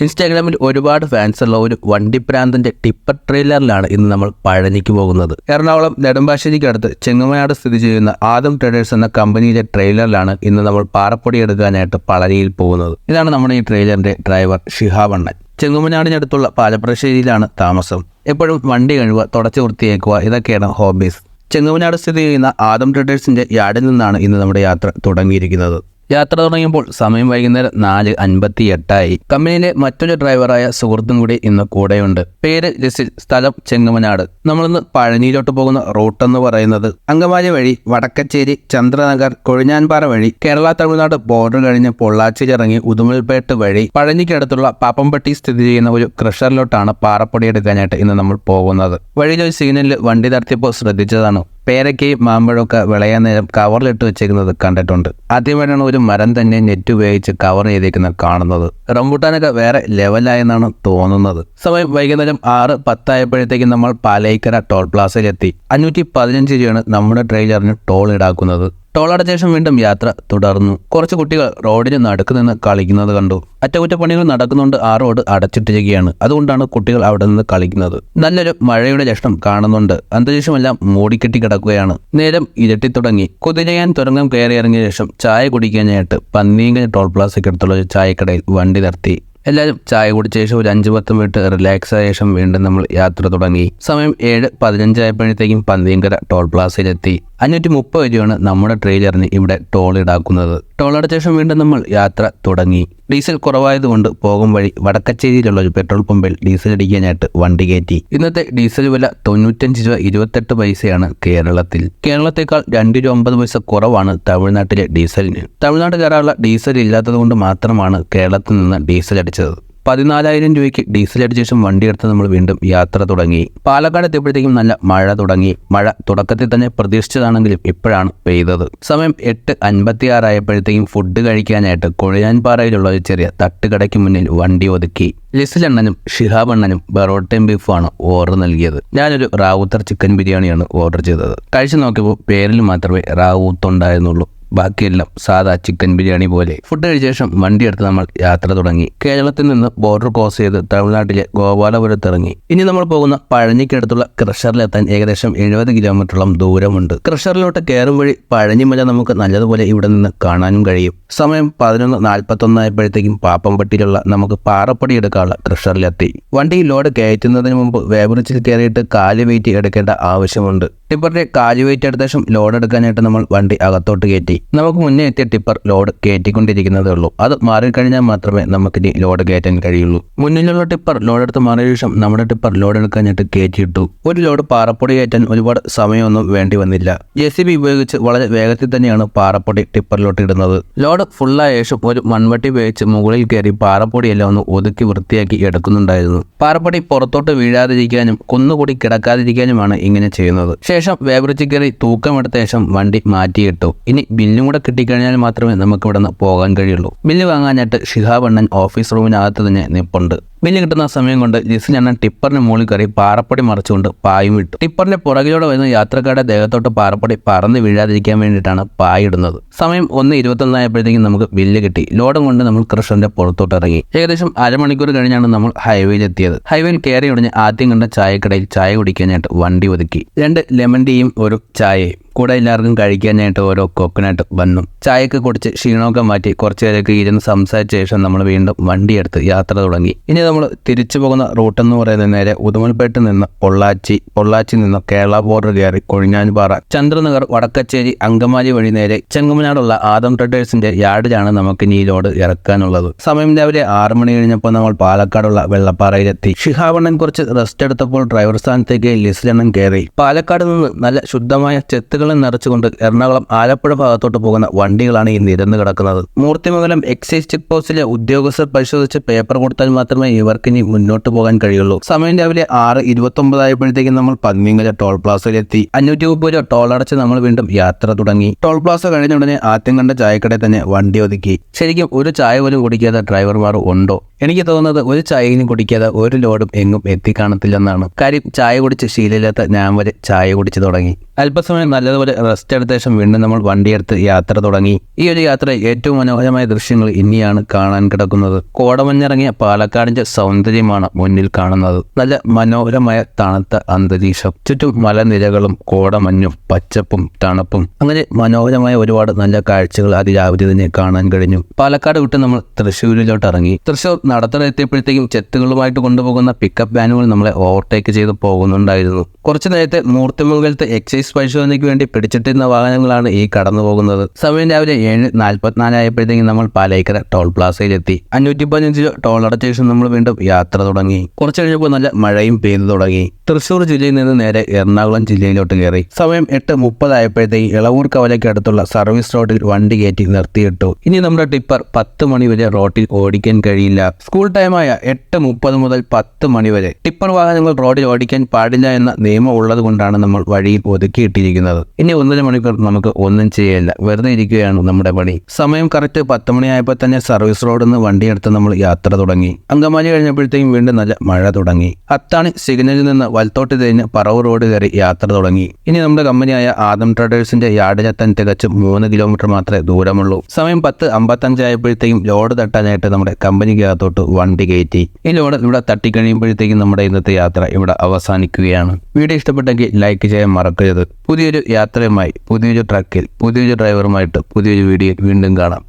ഇൻസ്റ്റാഗ്രാമിൽ ഒരുപാട് ഫാൻസ് ഉള്ള ഒരു വണ്ടിപ്രാന്തന്റെ ടിപ്പർ ട്രെയിലറിലാണ് ഇന്ന് നമ്മൾ പഴനിക്ക് പോകുന്നത്. എറണാകുളം നെടുമ്പാശ്ശേരിക്കടുത്ത് ചെങ്ങമനാട് സ്ഥിതി ചെയ്യുന്ന ആദം ട്രേഡേഴ്സ് എന്ന കമ്പനിയിലെ ട്രെയിലറിലാണ് ഇന്ന് നമ്മൾ പാറപ്പൊടി എടുക്കാനായിട്ട് പളനിയിൽ പോകുന്നത്. ഇതാണ് നമ്മുടെ ഈ ട്രെയിലറിന്റെ ഡ്രൈവർ ഷിഹാബണ്ണൻ ചെങ്ങമനാടിനടുത്തുള്ള പാലപ്രശ്ശേരിയിലാണ് താമസം. എപ്പോഴും വണ്ടി കഴുകുക തുടച്ചു വൃത്തിയാക്കുക ഇതൊക്കെയാണ് ഹോബീസ് ചെങ്ങമനാട് സ്ഥിതി ചെയ്യുന്ന ആദം ട്രേഡേഴ്സിന്റെ യാർഡിൽ നിന്നാണ് ഇന്ന് നമ്മുടെ യാത്ര തുടങ്ങിയിരിക്കുന്നത്. യാത്ര തുടങ്ങിയപ്പോൾ സമയം വൈകുന്നേരം നാല് അൻപത്തി എട്ടായി കമ്പനിയിലെ മറ്റൊരു ഡ്രൈവറായ സുഹൃത്തും കൂടി ഇന്ന് കൂടെയുണ്ട്. പേര് ജസിൽ സ്ഥലം ചെങ്ങമനാട്. നമ്മളിന്ന് പഴനിയിലോട്ട് പോകുന്ന റൂട്ട് എന്ന് പറയുന്നത് അങ്കമാലി വഴി വടക്കച്ചേരി ചന്ദ്രനഗർ കൊഴിഞ്ഞാൻപാറ വഴി കേരള തമിഴ്നാട് ബോർഡർ കഴിഞ്ഞ് പൊള്ളാച്ചിയിൽ ഇറങ്ങി ഉദുമൽപേട്ട് വഴി പഴനിക്കടുത്തുള്ള പാപ്പംപട്ടി സ്ഥിതി ചെയ്യുന്ന ഒരു ക്രഷറിലോട്ടാണ് പാറപ്പൊടി എടുക്കാനായിട്ട് ഇന്ന് നമ്മൾ പോകുന്നത്. വഴിയിലൊരു സിഗ്നലിൽ വണ്ടി നടത്തിയപ്പോൾ ശ്രദ്ധിച്ചതാണ്. പേരയ്ക്കയും മാമ്പഴമൊക്കെ വിളയാൻ നേരം കവറിലിട്ട് വെച്ചേക്കുന്നത് കണ്ടിട്ടുണ്ട്. ആദ്യമായിട്ടാണ് ഒരു മരം തന്നെ നെറ്റ് ഉപയോഗിച്ച് കവർ ചെയ്തേക്കുന്നത് കാണുന്നത്. റംബൂട്ടാനൊക്കെ വേറെ ലെവലായെന്നാണ് തോന്നുന്നത്. സമയം വൈകുന്നേരം ആറ് പത്തായപ്പോഴത്തേക്കും നമ്മൾ പാലൈക്കര ടോൾ പ്ലാസയിലെത്തി അഞ്ഞൂറ്റി പതിനഞ്ച് രൂപയാണ് നമ്മുടെ ട്രെയിലറിന് ടോൾ ഈടാക്കുന്നത്. ടോൾ അടച്ച ശേഷം വീണ്ടും യാത്ര തുടർന്നു. കുറച്ച് കുട്ടികൾ റോഡിന് നടുക്ക് നിന്ന് കളിക്കുന്നത് കണ്ടു. അറ്റകുറ്റപ്പണികൾ നടക്കുന്നുണ്ട്. ആ റോഡ് അടച്ചിട്ടിരിക്കുകയാണ്. അതുകൊണ്ടാണ് കുട്ടികൾ അവിടെ നിന്ന് കളിക്കുന്നത്. നല്ലൊരു മഴയുടെ ലക്ഷണം കാണുന്നുണ്ട്. അന്തരീക്ഷമെല്ലാം മൂടിക്കെട്ടി കിടക്കുകയാണ് നേരം ഇരട്ടി തുടങ്ങി. കുതിരയാൻ തുരങ്കം കയറി ഇറങ്ങിയ ശേഷം ചായ കുടിക്കാനായിട്ട് പന്നീങ്കൽ ടോൾ പ്ലാസയ്ക്കടുത്തുള്ള ഒരു ചായക്കടയിൽ വണ്ടി നിർത്തി. എല്ലാവരും ചായ കുടിച്ച ശേഷം ഒരു അഞ്ച് പത്ത് മിനിറ്റ് റിലാക്സ് ആയ ശേഷം വീണ്ടും നമ്മൾ യാത്ര തുടങ്ങി. സമയം ഏഴ് പതിനഞ്ചായപ്പോഴത്തേക്കും പന്തീങ്കര ടോൾ പ്ലാസയിലെത്തി അഞ്ഞൂറ്റി മുപ്പത് രൂപയാണ് നമ്മുടെ ട്രെയിലറിന് ഇവിടെ ടോൾ ഈടാക്കുന്നത്. ടോൾ അടച്ച ശേഷം വീണ്ടും നമ്മൾ യാത്ര തുടങ്ങി. ഡീസൽ കുറവായതുകൊണ്ട് പോകും വഴി വടക്കച്ചേരിയിലുള്ള ഒരു പെട്രോൾ പമ്പിൽ ഡീസൽ അടിക്കാനായിട്ട് വണ്ടി കയറ്റി. ഇന്നത്തെ ഡീസൽ വില തൊണ്ണൂറ്റഞ്ച് രൂപ ഇരുപത്തെട്ട് പൈസയാണ് കേരളത്തിൽ. കേരളത്തെക്കാൾ രണ്ട് രൂപ ഒമ്പത് പൈസ കുറവാണ് തമിഴ്നാട്ടിലെ ഡീസലിന്. തമിഴ്നാട് കയറാനുള്ള ഡീസൽ ഇല്ലാത്തത് കൊണ്ട് മാത്രമാണ് കേരളത്തിൽ നിന്ന് ഡീസൽ അടിച്ചത്. പതിനാലായിരം രൂപയ്ക്ക് ഡീസൽ അടിച്ച ശേഷം വണ്ടി എടുത്ത് നമ്മൾ വീണ്ടും യാത്ര തുടങ്ങി. പാലക്കാട് എത്തിയപ്പോഴത്തേക്കും നല്ല മഴ തുടങ്ങി. മഴ തുടക്കത്തിൽ തന്നെ പ്രതീക്ഷിച്ചതാണെങ്കിലും ഇപ്പോഴാണ് പെയ്തത്. സമയം എട്ട് അൻപത്തി ആറായപ്പോഴത്തേക്കും ഫുഡ് കഴിക്കാനായിട്ട് കൊഴിയാൻപാറയിലുള്ള ഒരു ചെറിയ തട്ടുകടയ്ക്ക് മുന്നിൽ വണ്ടി ഒതുക്കി. ലിസിലണ്ണനും ഷിഹാബ് അണ്ണനും ബറോട്ടയും ബീഫുമാണ് ഓർഡർ നൽകിയത്. ഞാനൊരു റാവുത്തർ ചിക്കൻ ബിരിയാണിയാണ് ഓർഡർ ചെയ്തത്. കഴിച്ചു നോക്കിയപ്പോൾ പേരിൽ മാത്രമേ റാവൂത്ത് ഉണ്ടായിരുന്നുള്ളൂ ബാക്കിയെല്ലാം സാധാ ചിക്കൻ ബിരിയാണി പോലെ. ഫുഡ് കഴിച്ച ശേഷം വണ്ടി എടുത്ത് നമ്മൾ യാത്ര തുടങ്ങി. കേരളത്തിൽ നിന്ന് ബോർഡർ ക്രോസ് ചെയ്ത് തമിഴ്നാട്ടിലെ ഗോപാലപുരത്ത് ഇറങ്ങി ഇനി നമ്മൾ പോകുന്ന പഴനിക്കടുത്തുള്ള ക്രഷറിലെത്താൻ ഏകദേശം എഴുപത് കിലോമീറ്ററോളം ദൂരമുണ്ട്. ക്രഷറിലോട്ട് കയറും വഴി പഴഞ്ഞിമല നമുക്ക് നല്ലതുപോലെ ഇവിടെ നിന്ന് കാണാനും കഴിയും. സമയം പതിനൊന്ന് നാൽപ്പത്തൊന്നായപ്പോഴത്തേക്കും പാപ്പംപട്ടിയിലുള്ള നമുക്ക് പാറപ്പടി എടുക്കാനുള്ള ക്രഷറിലെത്തി. വണ്ടി ലോഡ് കയറ്റുന്നതിന് മുമ്പ് വേബറിച്ചിൽ കയറിയിട്ട് കാൽ വെയിറ്റ് എടുക്കേണ്ട ആവശ്യമുണ്ട്. ടിപ്പറിന്റെ കാൽ വെയിറ്റ് എടുത്ത ശേഷം ലോഡ് എടുക്കാനായിട്ട് നമ്മൾ വണ്ടി അകത്തോട്ട് കയറ്റി. നമുക്ക് മുന്നേ എത്തിയ ടിപ്പർ ലോഡ് കയറ്റിക്കൊണ്ടിരിക്കുന്നതേ ഉള്ളൂ. അത് മാറിക്കഴിഞ്ഞാൽ മാത്രമേ നമുക്കിനി ലോഡ് കയറ്റാൻ കഴിയുള്ളൂ. മുന്നിലുള്ള ടിപ്പർ ലോഡ് എടുത്ത് മാറിയ ശേഷം നമ്മുടെ ടിപ്പർ ലോഡ് എടുക്കാനായിട്ട് കയറ്റിയിട്ടു. ഒരു ലോഡ് പാറപ്പൊടി കയറ്റാൻ ഒരുപാട് സമയമൊന്നും വേണ്ടി വന്നില്ല. ജെ സി ബി ഉപയോഗിച്ച് വളരെ വേഗത്തിൽ തന്നെയാണ് പാറപ്പൊടി ടിപ്പറിലോട്ട് ഇടുന്നത്. ലോഡ് ഫുള്ളായ ശേഷം ഒരു മൺവട്ടി ഉപയോഗിച്ച് മുകളിൽ കയറി പാറപ്പൊടിയെല്ലാം ഒന്ന് ഒതുക്കി വൃത്തിയാക്കി എടുക്കുന്നുണ്ടായിരുന്നു. പാറപ്പൊടി പുറത്തോട്ട് വീഴാതിരിക്കാനും കുന്നുകൂടി കിടക്കാതിരിക്കാനുമാണ് ഇങ്ങനെ ചെയ്യുന്നത്. ശേഷം വേബറിച്ച് കയറി തൂക്കമെടുത്ത ശേഷം വണ്ടി മാറ്റിയിട്ടു. ഇനി ബില്ലും കൂടെ കിട്ടിക്കഴിഞ്ഞാൽ മാത്രമേ നമുക്ക് ഇവിടെ നിന്ന് പോകാൻ കഴിയുള്ളൂ. ബില്ല് വാങ്ങാനായിട്ട് ഷിഹാബ് അണ്ണൻ ഓഫീസ് റൂമിനകത്ത് തന്നെ നിപ്പുണ്ട്. ബില്ല് കിട്ടുന്ന സമയം കൊണ്ട് ജിസിൻ അണ്ണൻ ടിപ്പറിന് മുകളിൽ കയറി പാറപ്പൊടി മറിച്ചുകൊണ്ട് പായും വിട്ടു. ടിപ്പറിന്റെ പുറകിലൂടെ വരുന്ന യാത്രക്കാരുടെ ദേഹത്തോട്ട് പാറപ്പൊടി പറന്ന് വീഴാതിരിക്കാൻ വേണ്ടിയിട്ടാണ് പായിടുന്നത്. സമയം ഒന്ന് ഇരുപത്തൊന്നായപ്പോഴത്തേക്കും നമുക്ക് ബില്ല് കിട്ടി. ലോഡും കൊണ്ട് നമ്മൾ കൃഷ്ണന്റെ പുറത്തോട്ട് ഇറങ്ങി. ഏകദേശം അരമണിക്കൂർ കഴിഞ്ഞാണ് നമ്മൾ ഹൈവേയിൽ എത്തിയത് ഹൈവേയിൽ കയറി ഉടനെ ആദ്യം കണ്ട ചായക്കടയിൽ ചായ കുടിക്കാനായിട്ട് വണ്ടി ഒതുക്കി. രണ്ട് ലെമൺ ടീയും ഒരു ചായയും. കൂടെ എല്ലാവർക്കും കഴിക്കാനായിട്ട് ഓരോ കൊക്കനട്ട് വന്നു. ചായയൊക്കെ കുടിച്ച് ക്ഷീണമൊക്കെ മാറ്റി കുറച്ച് നേരമൊക്കെ ഇരുന്ന് സംസാരിച്ച ശേഷം നമ്മൾ വീണ്ടും വണ്ടിയെടുത്ത് യാത്ര തുടങ്ങി. ഇനി നമ്മൾ തിരിച്ചു പോകുന്ന റൂട്ട് എന്ന് പറയുന്നത് നേരെ ഉദുമൽപേട്ട് നിന്ന് പൊള്ളാച്ചി പൊള്ളാച്ചി നിന്ന് കേരള ബോർഡർ കയറി കൊഴിഞ്ഞാൻപാറ. ചന്ദ്രനഗർ വടക്കച്ചേരി അങ്കമാലി വഴി നേരെ ചെങ്ങമനാടുള്ള ആദം ട്രഡേഴ്സിന്റെ യാർഡിലാണ് നമുക്ക് ഇനി ലോഡ് ഇറക്കാനുള്ളത്. സമയം രാവിലെ ആറ് മണി കഴിഞ്ഞപ്പോൾ നമ്മൾ പാലക്കാടുള്ള വെള്ളപ്പാറയിലെത്തി. ഷിഹാവണ്ണൻ കുറച്ച് റെസ്റ്റ് എടുത്തപ്പോൾ ഡ്രൈവർ സ്ഥാനത്തേക്ക് ലിസ്ലണ്ണൻ കയറി. പാലക്കാട് നിന്ന് നല്ല ശുദ്ധമായ ചെത്തുകൾ വണ്ടികളും നിറച്ചുകൊണ്ട് എറണാകുളം ആലപ്പുഴ ഭാഗത്തോട്ട് പോകുന്ന വണ്ടികളാണ് ഈ നിരന്ന് കിടക്കുന്നത്. മൂർത്തിമംഗലം എക്സൈസ് ചെക്ക് പോസ്റ്റിലെ ഉദ്യോഗസ്ഥർ പരിശോധിച്ച് പേപ്പർ കൊടുത്താൽ മാത്രമേ ഇവർക്ക് ഇനി മുന്നോട്ട് പോകാൻ കഴിയുള്ളൂ. സമയം രാവിലെ ആറ് ഇരുപത്തൊമ്പതായപ്പോഴത്തേക്കും നമ്മൾ പന്നിങ്ങല ടോൾ പ്ലാസയിലെത്തി അഞ്ഞൂറ്റി മുപ്പത് രൂപ ടോൾ അടച്ച് നമ്മൾ വീണ്ടും യാത്ര തുടങ്ങി. ടോൾ പ്ലാസ കഴിഞ്ഞ ഉടനെ ആദ്യം കണ്ട ചായക്കടയിൽ തന്നെ വണ്ടി ഒതുക്കി. ശരിക്കും ഒരു ചായ പോലും കുടിക്കാത്ത ഡ്രൈവർമാർ ഉണ്ടോ? എനിക്ക് തോന്നുന്നത് ഒരു ചായയും കുടിക്കാതെ ഒരു ലോഡും എങ്ങും എത്തിക്കാണത്തില്ലെന്നാണ്. കാര്യം ചായ കുടിച്ച് ശീലമില്ലാത്ത ഞാൻ വരെ ചായ കുടിച്ച് തുടങ്ങി. അല്പസമയം നല്ലതുപോലെ റെസ്റ്റ് എടുത്ത ശേഷം വീണ്ടും നമ്മൾ വണ്ടിയെടുത്ത് യാത്ര തുടങ്ങി. ഈ ഒരു യാത്ര ഏറ്റവും മനോഹരമായ ദൃശ്യങ്ങൾ ഇനിയാണ് കാണാൻ കിടക്കുന്നത്. കോടമഞ്ഞിറങ്ങിയ പാലക്കാടിന്റെ സൗന്ദര്യമാണ് മുന്നിൽ കാണുന്നത്. നല്ല മനോഹരമായ തണുത്ത അന്തരീക്ഷം. ചുറ്റും മലനിരകളും കോടമഞ്ഞും പച്ചപ്പും തണുപ്പും. അങ്ങനെ മനോഹരമായ ഒരുപാട് നല്ല കാഴ്ചകൾ അതിരാവിലെ തന്നെ കാണാൻ കഴിഞ്ഞു. പാലക്കാട് വിട്ട് നമ്മൾ തൃശ്ശൂരിലോട്ട് ഇറങ്ങി. തൃശ്ശൂർ നടത്തറ എത്തിയപ്പോഴത്തേക്കും ചെത്തുകളുമായിട്ട് കൊണ്ടുപോകുന്ന പിക്കപ്പ് വാനുകൾ നമ്മളെ ഓവർടേക്ക് ചെയ്ത് പോകുന്നുണ്ടായിരുന്നു. കുറച്ചു നേരത്തെ മൂർത്തിമംഗലത്തെ എക്സൈസ് പരിശോധനയ്ക്ക് വേണ്ടി പിടിച്ചിട്ടിരുന്ന വാഹനങ്ങളാണ് ഈ കടന്നു പോകുന്നത്. സമയം രാവിലെ ഏഴ് നാൽപ്പത്തിനാലായപ്പോഴത്തേക്കും നമ്മൾ പാലൈക്കര ടോൾ പ്ലാസയിലെത്തി അഞ്ഞൂറ്റി പതിനഞ്ച് ടോൾ അടച്ച ശേഷം നമ്മൾ വീണ്ടും യാത്ര തുടങ്ങി. കുറച്ചു കഴിഞ്ഞപ്പോൾ നല്ല മഴയും പെയ്തു തുടങ്ങി. തൃശ്ശൂർ ജില്ലയിൽ നിന്ന് നേരെ എറണാകുളം ജില്ലയിലോട്ട് കയറി സമയം എട്ട് മുപ്പതായപ്പോഴത്തേക്ക് ഇളവൂർ കവലയ്ക്ക് അടുത്തുള്ള സർവീസ് റോഡിൽ വണ്ടി കയറ്റി നിർത്തിയിട്ടു. ഇനി നമ്മുടെ ടിപ്പർ പത്ത് മണി വരെ റോഡിൽ ഓടിക്കാൻ കഴിയില്ല. സ്കൂൾ ടൈമായ എട്ട് മുപ്പത് മുതൽ പത്ത് മണി വരെ ടിപ്പർ വാഹനങ്ങൾ റോഡിൽ ഓടിക്കാൻ പാടില്ല എന്ന നിയമം ഉള്ളത് കൊണ്ടാണ് നമ്മൾ വഴിയിൽ ഒതുക്കിയിട്ടിരിക്കുന്നത്. ഇനി ഒന്നര മണിക്കൂർ നമുക്ക് ഒന്നും ചെയ്യില്ല. വെറുതെ ഇരിക്കുകയാണ് നമ്മുടെ പണി. സമയം കറക്റ്റ് പത്ത് മണിയായപ്പോൾ തന്നെ സർവീസ് റോഡിൽ നിന്ന് വണ്ടിയെടുത്ത് നമ്മൾ യാത്ര തുടങ്ങി. അങ്കമാലി കഴിഞ്ഞപ്പോഴത്തേക്കും വീണ്ടും നല്ല മഴ തുടങ്ങി. അത്താണി സിഗ്നലിൽ നിന്ന് വലത്തോട്ട് തിരിഞ്ഞ് പറവൂർ റോഡ് കയറി യാത്ര തുടങ്ങി. ഇനി നമ്മുടെ കമ്പനിയായ ആദം ട്രേഡേഴ്സിന്റെ യാർഡിലെത്താൻ തികച്ചും മൂന്ന് കിലോമീറ്റർ മാത്രമേ ദൂരമുള്ളൂ. സമയം പത്ത് അമ്പത്തഞ്ചായപ്പോഴത്തേക്കും ലോഡ് തട്ടാനായിട്ട് നമ്മുടെ കമ്പനിക്കകത്തോട്ട് വണ്ടി കയറ്റി. ഈ ലോഡ് ഇവിടെ തട്ടിക്കഴിയുമ്പോഴത്തേക്കും നമ്മുടെ ഇന്നത്തെ യാത്ര ഇവിടെ അവസാനിക്കുകയാണ്. വീഡിയോ ഇഷ്ടപ്പെട്ടെങ്കിൽ ലൈക്ക് ചെയ്യാൻ മറക്കരുത്. പുതിയൊരു യാത്രയുമായി പുതിയൊരു ട്രക്കിൽ പുതിയൊരു ഡ്രൈവറുമായിട്ട് പുതിയൊരു വീഡിയോ വീണ്ടും കാണാം.